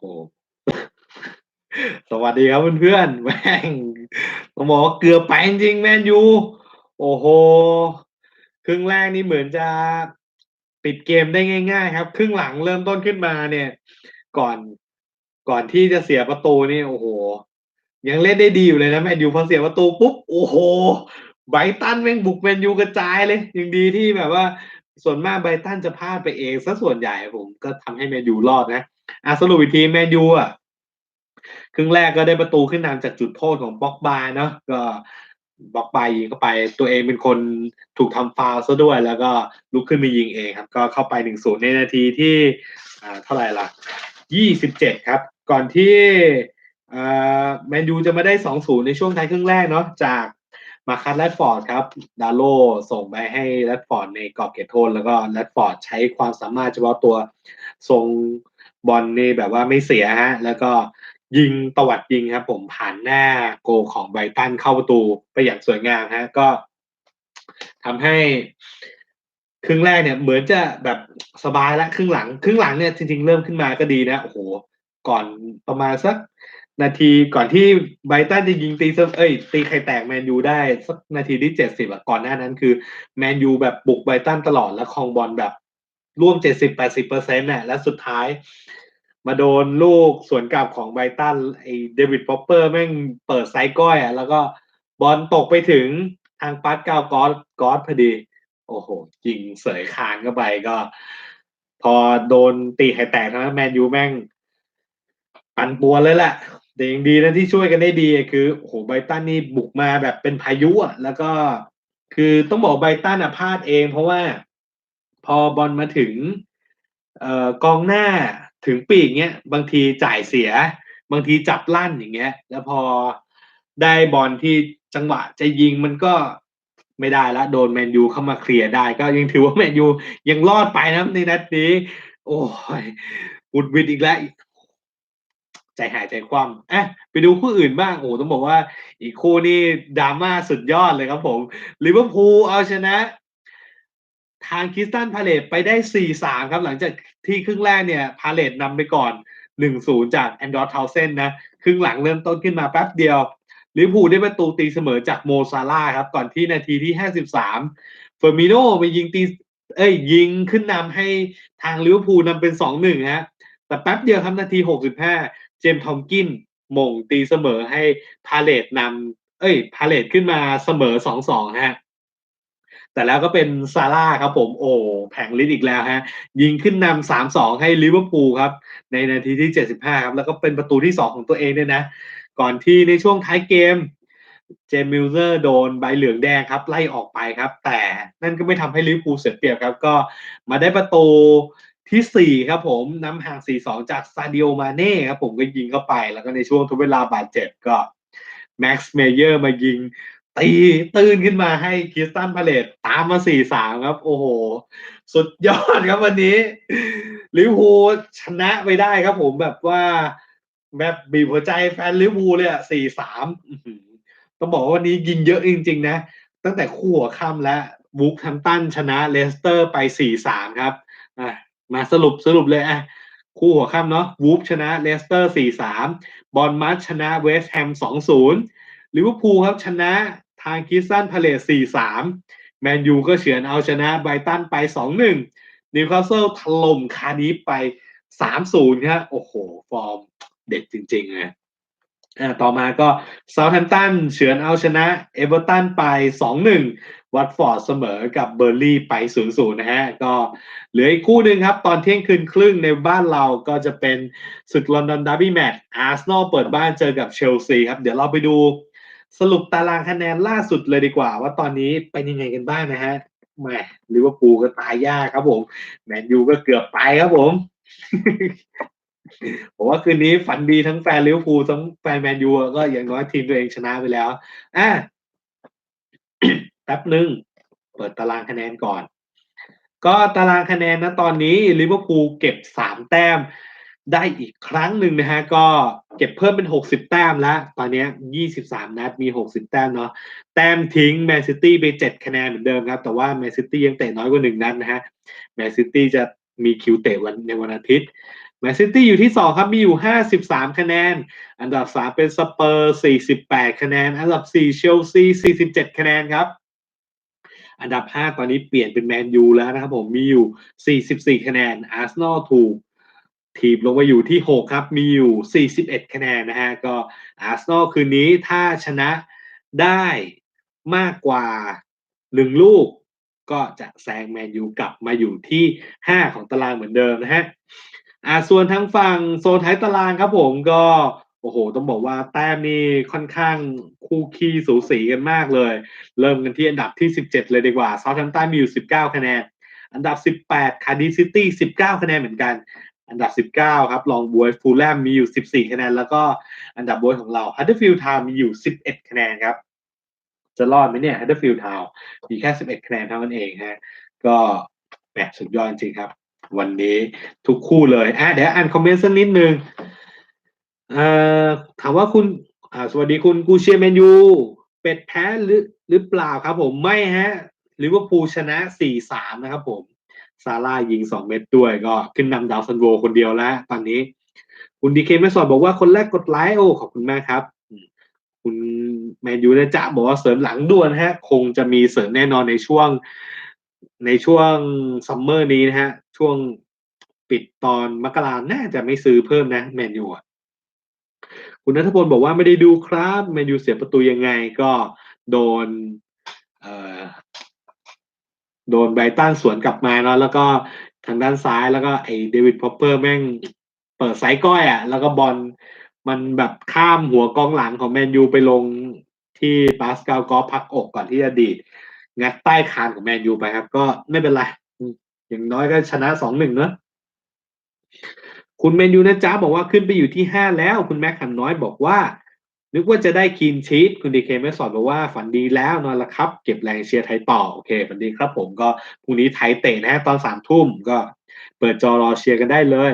โห สวัสดีครับเพื่อนๆแม่งต้องบอกว่าเกือบไปจริงแมนยู โอ้โห ครึ่งแรกนี่เหมือนจะปิดเกมได้ง่าย ๆ ครับ ครึ่งหลังเริ่มต้นขึ้นมาเนี่ย ก่อนก่อนที่จะเสียประตูนี่โอ้โฮยังเล่นได้ดีอยู่เลยนะแมนยูพอเสียประตูปุ๊บโอ้โฮไบตันแม่งบุกแมนยูกระจายเลยยังดีที่แบบว่าส่วนมากไบตันจะพลาดไปเองเสียส่วนใหญ่ผมก็ทำให้แมนยูรอดนะ อาสรุปอีกทีแมนยูอะครึ่งแรกก็ได้ประตูขึ้นนำจากจุดโทษของ Pogba เนาะก็ Pogba ยิงเข้าไป ตัวเองเป็นคนถูกทำฟาวล์ด้วย แล้วก็ลุกขึ้นมายิงเองครับ ก็เข้าไป1-0ในนาทีที่อ่าเท่าไรล่ะ27ครับ ก่อนที่อ่าแมนยูจะมาได้2-0ในช่วงท้ายครึ่งแรกเนาะจาก Marcus Rashford ครับ Dalot ส่งไปให้ Rashford ในกรอบเขตโทษ แล้วก็ Rashford ใช้ความสามารถเฉพาะตัวทรง บอลนี่แบบว่าไม่เสียครับแล้วก็ยิงตวัดยิงครับ ผมผ่านหน้าโกของไบตันเข้าประตูไปอย่างสวยงามครับก็ทำให้ครึ่งแรกเนี่ยเหมือนจะแบบสบายแล้วครึ่งหลัง ครึ่งหลังเนี่ยจริง ๆ เริ่มขึ้นมาก็ดีนะโอ้โฮก่อนประมาณสักนาทีก่อนที่ไบตันจะยิงตีเสมเอ๊ยตีไข่แตกแมนยูได้สักนาทีที่70อะก่อนหน้านั้นคือแมนยูแบบบุกไบตันตลอดแล้วครองบอลแบบ ร่วม70-80%น่ะแล้วสุดท้าย มาโดนลูกสวนกลับของไบตันไอ้ David Popper แม่งเปิดไซซ์ก้อยอะแล้วก็บอลตกไปถึงทาง Pascal Gross Gross พอดี โอ้โฮยิงเสยคานเข้าไปก็ พอโดนตีไข่แตกนะแมนยูแม่ง ปั่นป่วนเลยแหละแต่ยังดีนะที่ช่วยกันได้ดีคือโอ้โฮไบตันนี่บุกมาแบบเป็นพายุอะแล้วก็คือต้องบอกไบตันอะพลาดเอง เพราะว่า พอบอลมาถึงออกองหน้าถึงปีกเงี้ยบางทีจ่ายเสีย บางทีจับลั่นอย่างเงี้ย แล้วพอได้บอลที่จังหวะจะยิงมันก็ไม่ได้ล้วโดนแมนยูเข้ามาเคลียร์ได้ ก็ยังถือว่าแมนยูยังรอดไปนะในนัดนี้ โอ๊ยหงุดหงิดอีกแล้วใจหายใจคว่ำอะไปดูคู่อื่นบ้างโอ้ต้องบอกว่า อีกคู่นี่ drama สุดยอดเลยครับผมลิเวอร์พูลเอาชนะ ทาง Crystal Palace ไปได้ 4-3 ครับ หลังจากที่ครึ่งแรกเนี่ย Palace นำไปก่อน 1-0 จาก Andros Townsend นะ ครึ่งหลังเริ่มต้นขึ้นมาแป๊บเดียวลิเวอร์พูลได้ประตูตีเสมอจาก Mo Salah ครับ ก่อนที่นาทีที่ 53 Firmino มายิงตีเอ๊ยยิงขึ้นนำให้ทางลิเวอร์พูลนำเป็น 2-1ครับแต่แป๊บเดียวครับนาที 65 James Tomkins หม่งตีเสมอให้ Palace นำเอ๊ย Palace ขึ้นมาเสมอ 2-2ครับ แต่แล้วก็เป็น Salah ครับผมโอ้แผงฤทธิ์อีกแล้วครับยิงขึ้นนำ3-2ให้ลิเวอร์พูลครับ ในนาทีที่75ครับ แล้วก็เป็นประตูที่2ของตัวเองด้วยนะ ก่อนที่ในช่วงท้ายเกม James Milner โดนใบเหลืองแดงครับ ไล่ออกไปครับ แต่นั่นก็ไม่ทำให้ลิเวอร์พูลเสียเปรียบครับ ก็มาได้ประตูที่ 4 ครับผมนำห่าง 4-2 จาก Sadio Mane ครับผมก็ยิงเข้าไป แล้วก็ในช่วงทดเวลาบาดเจ็บก็ Max Meyer มายิง ตีตื้นขึ้นมาให้ Crystal Palace ตามมา4-3ครับ โอ้โฮสุดยอดครับวันนี้ลิเวอร์พูลชนะไปได้ครับผมแบบว่าแบบบีบหัวใจแฟนลิเวอร์พูลเลยอะ4-3อื้อฮือต้องบอกว่าวันนี้ยิงเยอะจริง ๆ นะ ตั้งแต่คู่หัวค่ำแล้ว Wolverhampton ชนะ Leicester ไป4-3ครับอะมาสรุปสรุปเลยอะคู่หัวค่ำเนาะ Wolves ชนะ Leicester 4-3 Bournemouth ชนะ West Ham 2-0 ลิเวอร์พูลครับชนะทาง Crystal Palace 4-3แมนยูก็เฉือนเอาชนะไบตันไป2-1 Newcastle ถล่ม Cardiff ไป3-0ครับโอ้โฮฟอร์มเด็ดจริงๆเลยต่อมาก็ Southampton เฉือนเอาชนะ Everton ไป 2-1 Watford เสมอกับ Burnley ไป 0-0 นะครับก็เหลืออีกคู่หนึ่งครับ ตอนเที่ยงคืนครึ่งในบ้านเราก็จะเป็นศึก London Derby Match Arsenal เปิดบ้านเจอกับ Chelsea ครับ เดี๋ยวเราไปดู สรุปตารางคะแนนล่าสุดเลยดีกว่า ว่าตอนนี้เป็นยังไงกันบ้างนะครับแหมลิเวอร์พูลก็ตายยากครับผมแมนยูก็เกือบไปครับผมผมว่าคืนนี้ฝันดีทั้งแฟนลิเวอร์พูลทั้งแฟนแมนยูก็อย่างน้อยทีมตัวเองชนะไปแล้วอาแป๊บหนึ่งเปิดตารางคะแนนก่อน ก็ตารางคะแนนณตอนนี้ลิเวอร์พูลเก็บ3แต้ม ได้อีกครั้งหนึ่งนะครับก็เก็บเพิ่มเป็น 60 แต้มแล้ว ตอนนี้ย23 นัดมี 60 แต้มเนาะแต้มทิ้งแมนซิตี้ไป 7 คะแนนเหมือนเดิมครับ แต่ว่าแมนซิตี้ยังเตะน้อยกว่า 1 นัดนะครับแมนซิตี้จะมีคิวเตะวันในวันอาทิตย์แมนซิตี้อยู่ที่สองครับ มีอยู่ห้าสิบสามคะแนน อันดับสามเป็นสเปอร์สี่สิบแปดคะแนน อันดับสี่เชลซีสี่สิบเจ็ดคะแนนครับ อันดับห้าตอนนี้เปลี่ยนเป็นแมนยูแล้วนะครับผมมีอยู่สี่สิบสี่คะแนนอาร์เซนอลถูก ทีบลงมาอยู่ที่หกครับ มีอยู่สี่สิบเอ็ดคะแนนนะฮะ ก็อาร์เซนอลคืนนี้ถ้าชนะได้มากกว่าหนึ่งลูก ก็จะแซงแมนยูกลับมาอยู่ที่ห้าของตารางเหมือนเดิมนะฮะอ่าส่วนทางฝั่งโซนท้ายตารางครับผมก็ โอ้โห ต้องบอกว่าแต้มนี่ค่อนข้างคู่ขี้สูสีกันมากเลย เริ่มกันที่อันดับที่ 17 เลยดีกว่า ซาท์แฮมป์ตันมีอยู่ 19 คะแนน อันดับ 18 คาร์ดิซิตี้ 19 คะแนนเหมือนกัน อันดับ 19 ครับลองบวยฟูลแลมมีอยู่ 14 คะแนน แล้วก็อันดับบวยของเราฮัตเตอร์ฟิลด์ทาวมีอยู่ 11 คะแนนครับ จะรอดไหมเนี่ยฮัตเตอร์ฟิลด์ทาวมีแค่ 11 คะแนนเท่านั้นเองฮะก็แหมสุดยอดจริงครับ วันนี้ทุกคู่เลยอะเดี๋ยวอ่านคอมเมนต์สักนิดนึงเอ่อถามว่าคุณอ่าสวัสดีคุณกูเชียร์แมนยู เป็ดแพ้หรือหรือเปล่าครับผมไม่ฮะลิเวอร์พูลชนะ 4-3 นะครับผม ซาร่ายิง2เม็ดด้วยก็ขึ้นนำดาวซันโวคนเดียวแล้ว ตอนนี้คุณดีเคไม่สอนบอกว่าคนแรกกดไลค์โอ้ขอบคุณมากครับคุณแมนยูนะจ๊ะบอกว่าเสริมหลังด่วนฮะ คงจะมีเสริมแน่นอนในช่วงในช่วงซัมเมอร์นี้นะฮะ ช่วงปิดตอนมกราน่าจะไม่ซื้อเพิ่มนะแมนยูอะคุณนัทพลบอกว่าไม่ได้ดูครับแมนยูเสียประตูยังไงก็โดนเอ่อ โดนไบตันสวนกลับมาเนาะแล้วก็ทางด้านซ้ายแล้วก็ไอเดวิดพอปเปอร์แม่งเปิดสายก้อยอะ แล้วก็บอลมันแบบข้ามหัวกองหลังของแมนยูไปลงที่ปาสกาลกอพักอกก่อนที่จะดีดงัดใต้คานของแมนยูไปครับ ก็ไม่เป็นไร อย่างน้อยก็ชนะสองหนึ่งเนอะคุณแมนยูนะจ๊ะบอกว่าขึ้นไปอยู่ที่ห้าแล้ว คุณแม็กขันน้อยบอกว่า นึกว่าจะได้คีนชีตคุณดีเคไม่สอนบอกว่าฝันดีแล้วนอนละครับ เก็บแรงเชียร์ไทยต่อ โอเคฝันดีครับผมก็พรุ่งนี้ไทยเตะนะฮะตอนสามทุ่มก็เปิดจอรอเชียร์กันได้เลย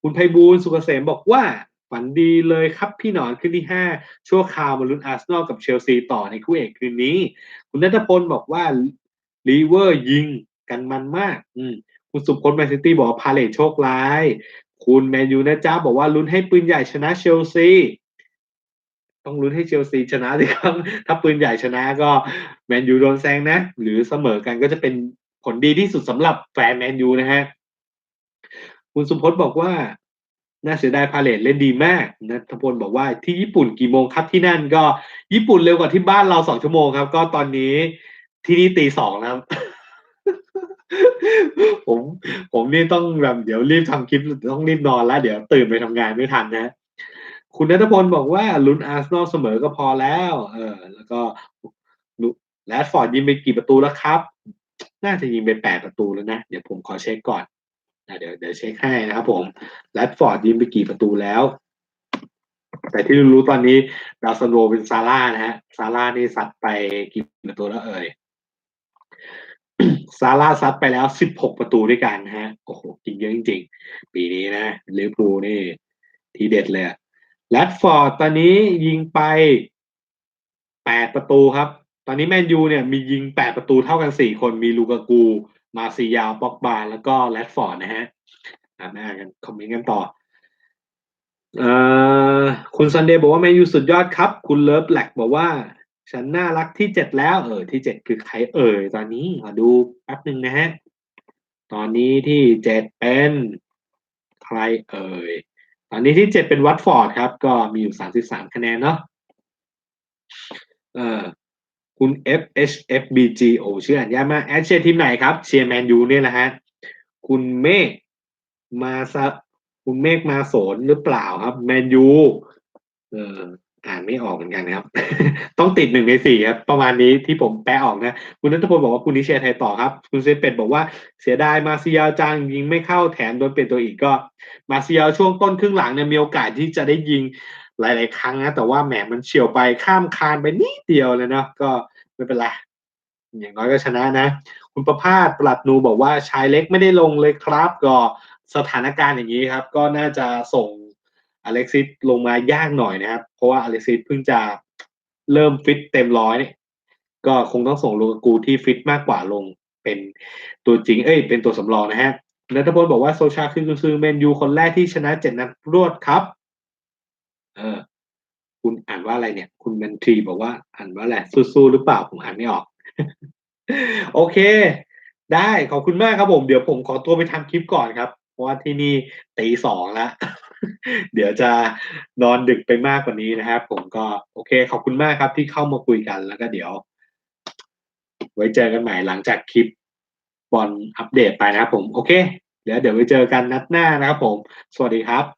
คุณไพบูลสุกเกษมบอกว่าฝันดีเลยครับพี่หนอนขึ้นที่ห้าชั่วคราวมาลุ้นอาร์เซนอลกับเชลซีต่อในคู่เอกคืนนี้ คุณนัทพลบอกว่าลีเวอร์ยิงกันมันมาก อืมคุณสุพจน์แมนซิตี้บอกว่าพาเลทโชคร้าย คุณแมนยูนะจ๊ะบอกว่าลุ้นให้ปืนใหญ่ชนะเชลซี ต้องลุ้นให้เชลซีชนะสิครับ ถ้าปืนใหญ่ชนะก็แมนยูโดนแซงนะ หรือเสมอกันก็จะเป็นผลดีที่สุดสำหรับแฟนแมนยูนะฮะ คุณสุพจน์บอกว่า น่าเสียดายพาเลทเล่นดีมากนัทพลบอกว่าที่ญี่ปุ่นกี่โมงครับที่นั่นก็ญี่ปุ่นเร็วกว่าที่บ้านเราสองชั่วโมงครับ ก็ตอนนี้ที่นี่ตีสองแล้วครับผม ผมนี่ต้องแบบเดี๋ยวรีบทำคลิปต้องรีบนอนแล้ว เดี๋ยวตื่นไปทำงานไม่ทันนะ คุณนัทพลบอกว่าลุ้นอาร์เซนอลเสมอก็พอแล้ว เออ แล้วก็แรดฟอร์ดยิงไปกี่ประตูแล้วครับ น่าจะยิงไปแปดประตูแล้วนะ เดี๋ยวผมขอเช็คก่อนนะเดี๋ยวเดี๋ยวเช็คให้นะครับผมแรดฟอร์ดยิงไปกี่ประตูแล้ว แต่ที่รู้ตอนนี้ดาวซันโวเป็นซาร่านะฮะ ซาร่านี่ซัดไปกี่ประตูแล้วเอ่ย ซาร่าซัดไปแล้ว16ประตูด้วยกันฮะ โอ้โหยิงเยอะจริง ๆ ปีนี้นะลิเวอร์พูลนี่ ทีเด็ดเลย แรดฟอร์ดตอนนี้ยิงไป8ประตูครับ ตอนนี้แมนยูเนี่ยมียิง8ประตูเท่ากัน4คนมีลูกากู มาซียาวป็อกบาแล้วก็แรดฟอร์ดนะฮะอ่านอ่านกันคอมเมนต์กันต่อเอ่อคุณซันเดย์บอกว่าแมนยูสุดยอดครับ คุณเลิฟแบล็กบอกว่า ฉันน่ารักที่เจ็ดแล้ว เออ ที่เจ็ดคือใครเอ่ยตอนนี้มาดูแป๊บหนึ่งนะฮะ ตอนนี้ที่เจ็ดเป็นใครเอ่ย อนนี้ที่เจ็ดเป็นวัตฟอร์ดครับ ก็มีอยู่สามสิบสามคะแนนเนาะเออคุณ FHFBG โอ้ชื่ออ่านยากมากแอดเชียร์ทีมไหนครับ เชียร์แมนยูเนี่ยแหละฮะ คุณเมฆมาซะคุณเมฆมาโสนหรือเปล่าครับ แมนยูเออ อ่านไม่ออกเหมือนกันนะครับ ต้องติดหนึ่งในสี่ครับ ประมาณนี้ที่ผมแปลออกนะ คุณนัทพลบอกว่าคุณนิเชียไทยต่อครับ คุณเซเป็ดบอกว่าเสียดายมาซิยาจังยิงไม่เข้าแถมโดนเปลี่ยนตัวอีกก็ มาซิยาช่วงต้นครึ่งหลังเนี่ยมีโอกาสที่จะได้ยิงหลาย ๆ ครั้งนะ แต่ว่าแหมมันเฉียวไปข้ามคานไปนิดเดียวเลยเนาะก็ไม่เป็นไรอย่างน้อยก็ชนะนะ คุณประภาสปลัดนูบอกว่าชายเล็กไม่ได้ลงเลยครับ ก็สถานการณ์อย่างนี้ครับ ก็น่าจะส่ง อเล็กซิสลงมายากหน่อยนะครับ เพราะว่าอเล็กซิสเพิ่งจะเริ่มฟิตเต็มร้อยเนี่ยก็คงต้องส่งลูกกูที่ฟิตมากกว่าลงเป็นตัวจริง เอ้ย เป็นตัวสำรองนะฮะนัทพลบอกว่าโซชาคือกุซือแมนยูคนแรกที่ชนะเจ็ดนัดรวดครับ เออ คุณอ่านว่าอะไรเนี่ย คุณแมนทรีบอกว่าอ่านว่าอะไรสู้ๆหรือเปล่าผมอ่านไม่ออก โอเค ได้ขอบคุณมากครับผม เดี๋ยวผมขอตัวไปทำคลิปก่อนครับ เพราะว่าที่นี่ตีสองแล้ว เดี๋ยวจะนอนดึกไปมากกว่านี้นะครับ ผมก็โอเค ขอบคุณมากครับที่เข้ามาคุยกันแล้วก็เดี๋ยว ไว้เจอกันใหม่หลังจากคลิปบอลอัปเดตไปนะครับผมโอเค เดี๋ยวเดี๋ยวไว้เจอกันนัดหน้านะครับผม สวัสดีครับ